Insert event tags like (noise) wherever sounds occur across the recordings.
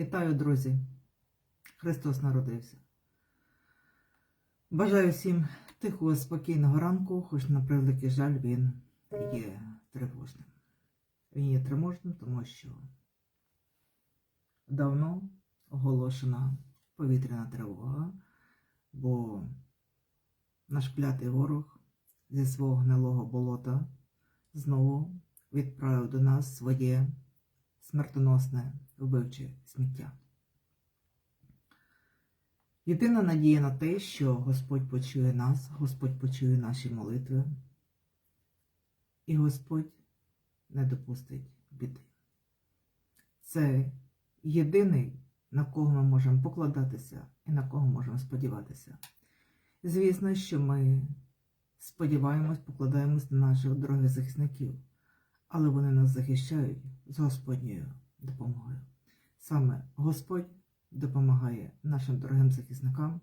Вітаю, друзі! Христос народився. Бажаю всім тихого, спокійного ранку, хоч на превеликий жаль він є тривожним. Він є тривожним, тому що давно оголошена повітряна тривога, бо наш клятий ворог зі свого гнилого болота знову відправив до нас своє смертоносне вбивче сміття. Єдина надія на те, що Господь почує нас, Господь почує наші молитви, і Господь не допустить біди. Це єдиний, на кого ми можемо покладатися і на кого можемо сподіватися. Звісно, що ми сподіваємось, покладаємось на наших дорогих захисників, але вони нас захищають з Господньою допомогою. Саме Господь допомагає нашим дорогим захисникам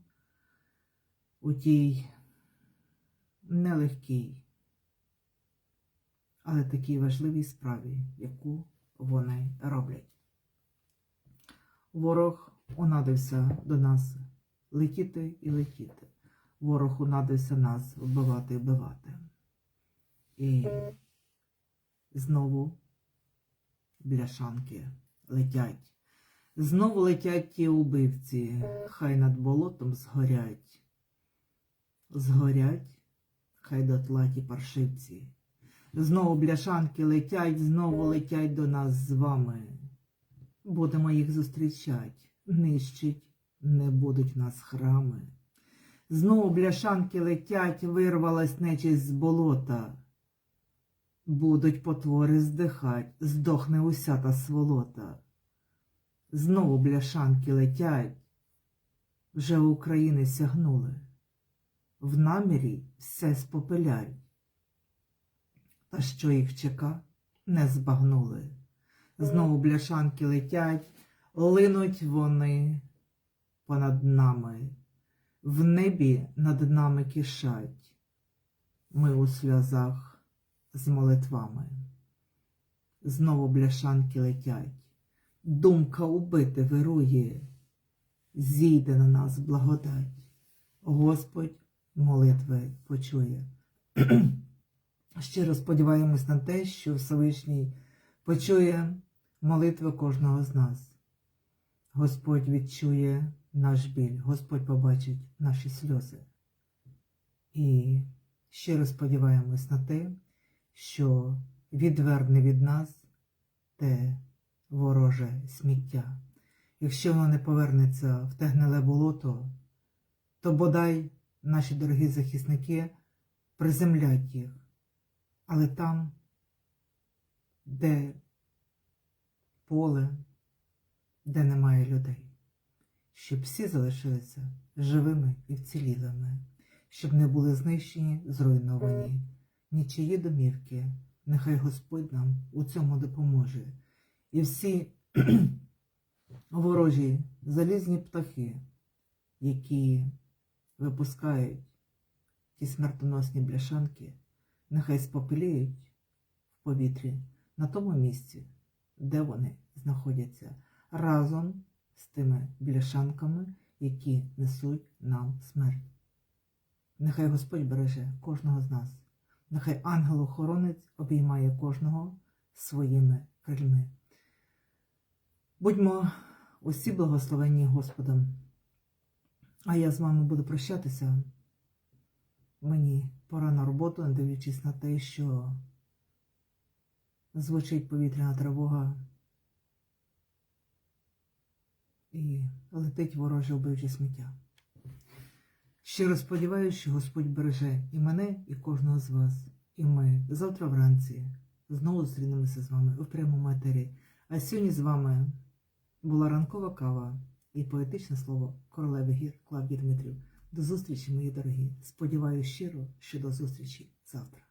у тій нелегкій, але такій важливій справі, яку вони роблять. Ворог унадився до нас летіти і летіти. Ворог унадився нас вбивати і вбивати. І знову бляшанки летять. Знову летять ті убивці, хай над болотом згорять. Згорять, хай дотла ті паршивці. Знову бляшанки летять, знову летять до нас з вами. Будемо їх зустрічать, нищить, не будуть нас храми. Знову бляшанки летять, вирвалась нечисть з болота. Будуть потвори здихать, здохне уся та сволота. Знову бляшанки летять, вже України сягнули, в намірі все спопилять. Та що їх чека, не збагнули. Знову бляшанки летять, линуть вони понад нами, в небі над нами кишать. Ми у сльозах з молитвами. Знову бляшанки летять. Думка убити вирує, зійде на нас благодать. Господь молитви почує. (clears throat) Щиро сподіваємось на те, що Всевишній почує молитви кожного з нас. Господь відчує наш біль, Господь побачить наші сльози. І щиро сподіваємось на те, що відверне від нас те вороже сміття. Якщо воно не повернеться в те гниле болото, то бодай наші дорогі захисники приземлять їх, але там, де поле, де немає людей, щоб всі залишилися живими і вцілілими, щоб не були знищені, зруйновані нічиї домівки. Нехай Господь нам у цьому допоможе. І всі (clears throat) ворожі залізні птахи, які випускають ті смертоносні бляшанки, нехай спопиліють в повітрі на тому місці, де вони знаходяться, разом з тими бляшанками, які несуть нам смерть. Нехай Господь береже кожного з нас. Нехай ангел-охоронець обіймає кожного своїми крильми. Будьмо усі благословенні Господом. А я з вами буду прощатися. Мені пора на роботу, не дивлячись на те, що звучить повітряна тривога і летить вороже вбивче сміття. Щиро сподіваюся, що Господь береже і мене, і кожного з вас. І ми завтра вранці знову зустрінемося з вами у прямому етері. А сьогодні з вами була ранкова кава і поетичне слово королеви гір Клавдії Дмитрів. До зустрічі, мої дорогі. Сподіваюся щиро, що до зустрічі завтра.